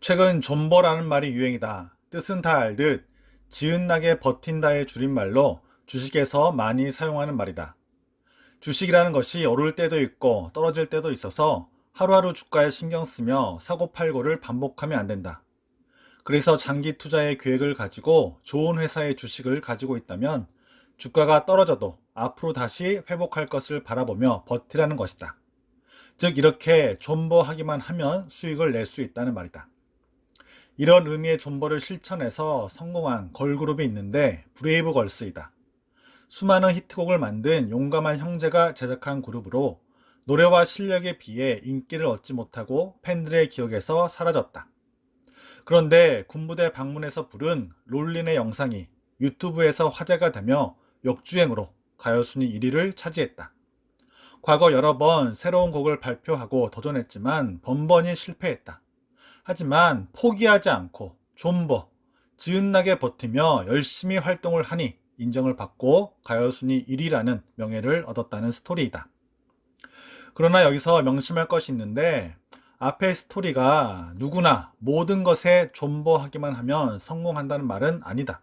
최근 존버라는 말이 유행이다. 뜻은 다 알듯 지은나게 버틴다의 줄임말로 주식에서 많이 사용하는 말이다. 주식이라는 것이 오를 때도 있고 떨어질 때도 있어서 하루하루 주가에 신경 쓰며 사고팔고를 반복하면 안 된다. 그래서 장기 투자의 계획을 가지고 좋은 회사의 주식을 가지고 있다면 주가가 떨어져도 앞으로 다시 회복할 것을 바라보며 버티라는 것이다. 즉 이렇게 존버하기만 하면 수익을 낼 수 있다는 말이다. 이런 의미의 존버를 실천해서 성공한 걸그룹이 있는데 브레이브 걸스이다. 수많은 히트곡을 만든 용감한 형제가 제작한 그룹으로 노래와 실력에 비해 인기를 얻지 못하고 팬들의 기억에서 사라졌다. 그런데 군부대 방문해서 부른 롤린의 영상이 유튜브에서 화제가 되며 역주행으로 가요순위 1위를 차지했다. 과거 여러 번 새로운 곡을 발표하고 도전했지만 번번이 실패했다. 하지만 포기하지 않고 존버, 지은나게 버티며 열심히 활동을 하니 인정을 받고 가요순위 1위라는 명예를 얻었다는 스토리이다. 그러나 여기서 명심할 것이 있는데 앞의 스토리가 누구나 모든 것에 존버하기만 하면 성공한다는 말은 아니다.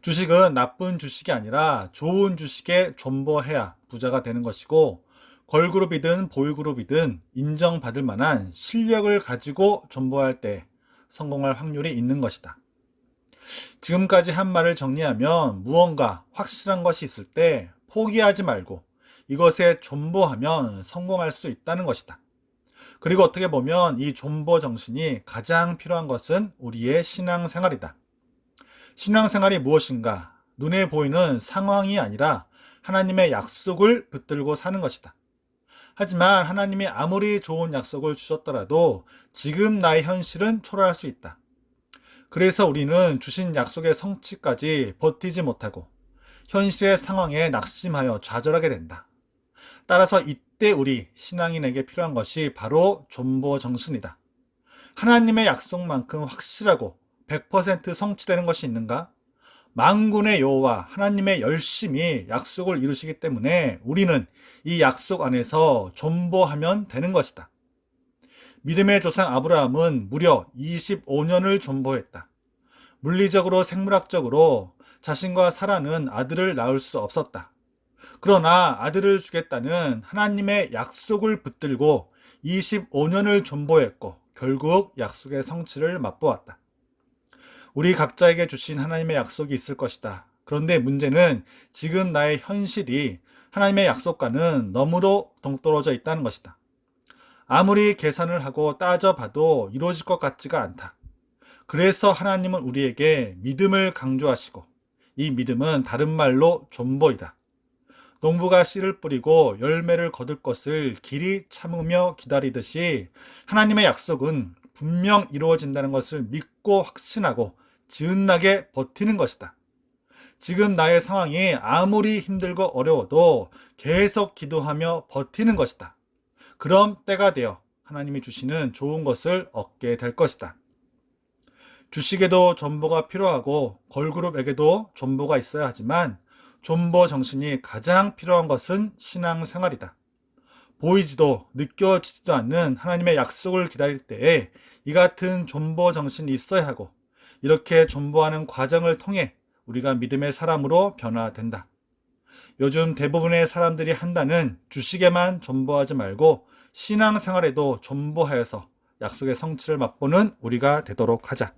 주식은 나쁜 주식이 아니라 좋은 주식에 존버해야 부자가 되는 것이고 걸그룹이든 보이그룹이든 인정받을 만한 실력을 가지고 존버할 때 성공할 확률이 있는 것이다. 지금까지 한 말을 정리하면 무언가 확실한 것이 있을 때 포기하지 말고 이것에 존버하면 성공할 수 있다는 것이다. 그리고 어떻게 보면 이 존버 정신이 가장 필요한 것은 우리의 신앙생활이다. 신앙생활이 무엇인가? 눈에 보이는 상황이 아니라 하나님의 약속을 붙들고 사는 것이다. 하지만 하나님이 아무리 좋은 약속을 주셨더라도 지금 나의 현실은 초라할 수 있다. 그래서 우리는 주신 약속의 성취까지 버티지 못하고 현실의 상황에 낙심하여 좌절하게 된다. 따라서 이때 우리 신앙인에게 필요한 것이 바로 존버 정신이다. 하나님의 약속만큼 확실하고 100% 성취되는 것이 있는가? 만군의 여호와 하나님의 열심히 약속을 이루시기 때문에 우리는 이 약속 안에서 존버하면 되는 것이다. 믿음의 조상 아브라함은 무려 25년을 존버했다. 물리적으로 생물학적으로 자신과 사라는 아들을 낳을 수 없었다. 그러나 아들을 주겠다는 하나님의 약속을 붙들고 25년을 존버했고 결국 약속의 성취를 맛보았다. 우리 각자에게 주신 하나님의 약속이 있을 것이다. 그런데 문제는 지금 나의 현실이 하나님의 약속과는 너무도 동떨어져 있다는 것이다. 아무리 계산을 하고 따져봐도 이루어질 것 같지가 않다. 그래서 하나님은 우리에게 믿음을 강조하시고 이 믿음은 다른 말로 존버이다. 농부가 씨를 뿌리고 열매를 거둘 것을 길이 참으며 기다리듯이 하나님의 약속은 분명 이루어진다는 것을 믿고 확신하고 지은나게 버티는 것이다. 지금 나의 상황이 아무리 힘들고 어려워도 계속 기도하며 버티는 것이다. 그럼 때가 되어 하나님이 주시는 좋은 것을 얻게 될 것이다. 주식에도 존버가 필요하고 걸그룹에게도 존버가 있어야 하지만 존버 정신이 가장 필요한 것은 신앙 생활이다. 보이지도 느껴지지도 않는 하나님의 약속을 기다릴 때에 이 같은 존버 정신이 있어야 하고 이렇게 존버하는 과정을 통해 우리가 믿음의 사람으로 변화된다. 요즘 대부분의 사람들이 한다는 주식에만 존버하지 말고 신앙생활에도 존버하여서 약속의 성취를 맛보는 우리가 되도록 하자.